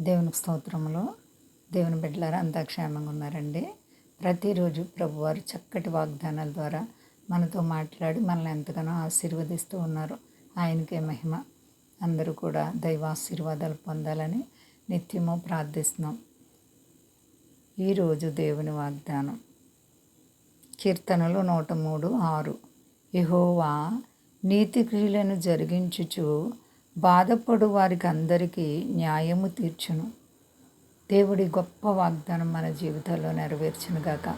దేవుని స్తోత్రములు దేవుని బిడ్డలారా అంతా క్షేమంగా ఉన్నారండి. ప్రతిరోజు ప్రభువారు చక్కటి వాగ్దానాల ద్వారా మనతో మాట్లాడి మనల్ని ఎంతగానో ఆశీర్వదిస్తూ ఉన్నారు. ఆయనకే మహిమ. అందరూ కూడా దైవాశీర్వాదాలు పొందాలని నిత్యము ప్రార్థిస్తున్నాం. ఈరోజు దేవుని వాగ్దానం. కీర్తనలు నూట మూడు ఆరు. యహోవా నీతి క్రియలను జరిగించుచు బాధపడు వారికి అందరికీ న్యాయము తీర్చును. దేవుడి గొప్ప వాగ్దానం మన జీవితాల్లో నెరవేర్చునుగాక.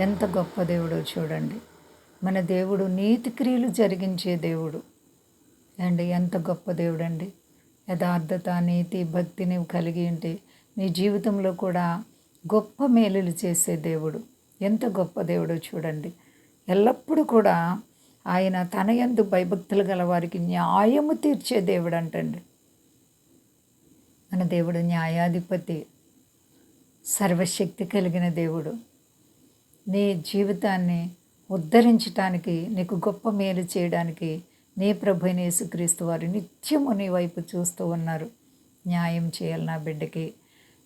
ఎంత గొప్ప దేవుడో చూడండి. మన దేవుడు నీతి క్రియలు జరిగించే దేవుడు. అండి ఎంత గొప్ప దేవుడండి. యథార్థత నీతి భక్తి నీవు కలిగి ఉంటే నీ జీవితంలో కూడా గొప్ప మేలులు చేసే దేవుడు. ఎంత గొప్ప దేవుడో చూడండి. ఎల్లప్పుడూ కూడా ఆయన తన యందు భయభక్తులు గల వారికి న్యాయము తీర్చే దేవుడు అంటండి. మన దేవుడు న్యాయాధిపతి సర్వశక్తి కలిగిన దేవుడు. నీ జీవితాన్ని ఉద్ధరించటానికి నీకు గొప్ప మేలు చేయడానికి నీ ప్రభు యేసుక్రీస్తు వారు నిత్యము నీ వైపు చూస్తూ ఉన్నారు. న్యాయం చేయాలి నా బిడ్డకి.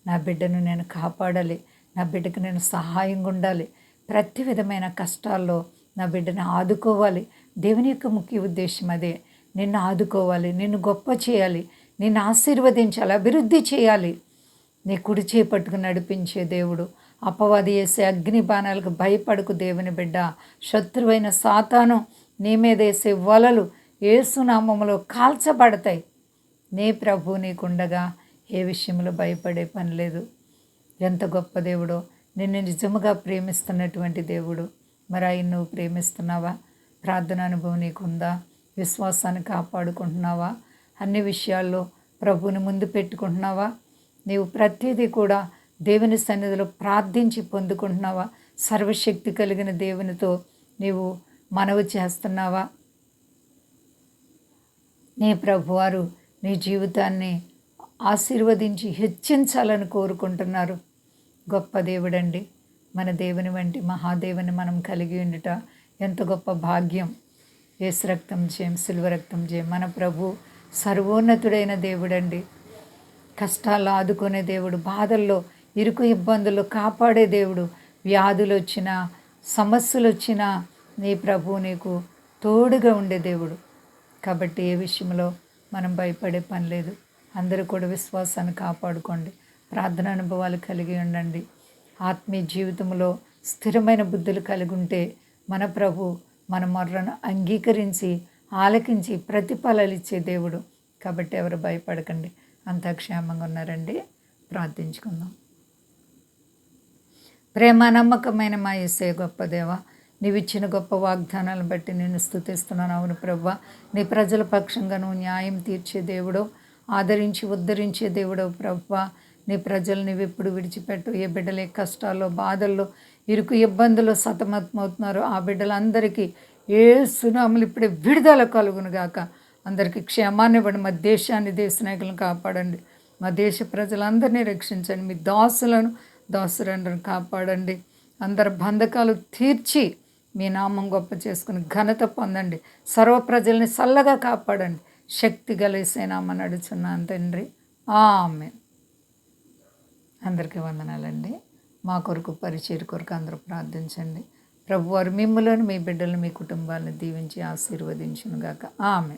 నా బిడ్డను నేను కాపాడాలి. నా బిడ్డకి నేను సహాయంగా ఉండాలి. ప్రతి విధమైన కష్టాల్లో నా బిడ్డని ఆదుకోవాలి. దేవుని యొక్క ముఖ్య ఉద్దేశం అదే. నిన్ను ఆదుకోవాలి నిన్ను గొప్ప చేయాలి నిన్ను ఆశీర్వదించాలి అభివృద్ధి చేయాలి. నీ కుడి చేపట్టుకు నడిపించే దేవుడు. అపవాది వేసే అగ్ని బాణాలకు భయపడకు దేవుని బిడ్డ. శత్రువైన సాతాను నీ మీద వేసే వలలు ఏసునామములో కాల్చబడతాయి. నీ ప్రభు నీకుండగా ఏ విషయంలో భయపడే పని లేదు. ఎంత గొప్ప దేవుడో. నిన్ను నిజముగా ప్రేమిస్తున్నటువంటి దేవుడు. మరి ఆయన నువ్వు ప్రేమిస్తున్నావా? ప్రార్థన అనుభవం నీకుందా? విశ్వాసాన్ని కాపాడుకుంటున్నావా? అన్ని విషయాల్లో ప్రభుని ముందు పెట్టుకుంటున్నావా? నీవు ప్రతిదీ కూడా దేవుని సన్నిధిలో ప్రార్థించి పొందుకుంటున్నావా? సర్వశక్తి కలిగిన దేవునితో నీవు మనవి చేస్తున్నావా? నీ ప్రభువారు నీ జీవితాన్ని ఆశీర్వదించి హెచ్చించాలని కోరుకుంటున్నారు. గొప్ప దేవుడండి. మన దేవుని వంటి మహాదేవుని మనం కలిగి ఉండుట ఎంత గొప్ప భాగ్యం. ఏసు రక్తం చేయం సిల్వ రక్తం చేయం. మన ప్రభు సర్వోన్నతుడైన దేవుడండి. కష్టాలు ఆదుకునే దేవుడు బాధల్లో ఇరుకు ఇబ్బందులు కాపాడే దేవుడు. వ్యాధులు వచ్చినా సమస్యలు వచ్చినా నీ ప్రభు నీకు తోడుగా ఉండే దేవుడు. కాబట్టి ఏ విషయంలో మనం భయపడే పని లేదు. అందరూ కూడా విశ్వాసాన్ని కాపాడుకోండి. ప్రార్థన అనుభవాలు కలిగి ఉండండి. ఆత్మీయ జీవితంలో స్థిరమైన బుద్ధులు కలిగి ఉంటే మన ప్రభు మన మొర్రను అంగీకరించి ఆలకించి ప్రతిఫలాలు ఇచ్చే దేవుడు. కాబట్టి ఎవరు భయపడకండి. అంతా క్షేమంగా ఉన్నారండి. ప్రార్థించుకుందాం. ప్రేమ నమ్మకమైన మా ఇసే గొప్ప దేవ నీవు ఇచ్చిన గొప్ప వాగ్దానాలను బట్టి నేను స్థుతిస్తున్నాను. అవును ప్రభ నీ ప్రజల పక్షంగా నువ్వు న్యాయం తీర్చే దేవుడో ఆదరించి ఉద్ధరించే దేవుడో. ప్రభా నీ ప్రజలు నువ్వు ఎప్పుడు విడిచిపెట్టు. ఏ బిడ్డలే కష్టాల్లో బాధల్లో ఇరుకు ఇబ్బందులు సతమతమవుతున్నారు. ఆ బిడ్డలందరికీ ఏ సునాములు ఇప్పుడే విడుదల కలుగును గాక. అందరికీ క్షేమాన్ని ఇవ్వండి. మా దేశాన్ని దేశ నాయకులను కాపాడండి. మా దేశ ప్రజలందరినీ రక్షించండి. మీ దాసులను దాసురందరిని కాపాడండి. అందరి బంధకాలు తీర్చి మీ నామం గొప్ప చేసుకుని ఘనత పొందండి. సర్వ ప్రజల్ని చల్లగా కాపాడండి. శక్తి గలేసేనామా నడుచున్నాను తండ్రి. ఆమె అందరికీ వందనాలండి. మా కొరకు పరిచయ కొరకు అందరూ ప్రార్థించండి. ప్రభువారు మిమ్మలను మీ బిడ్డలను మీ కుటుంబాలను దీవించి ఆశీర్వదించునుగాక. ఆమె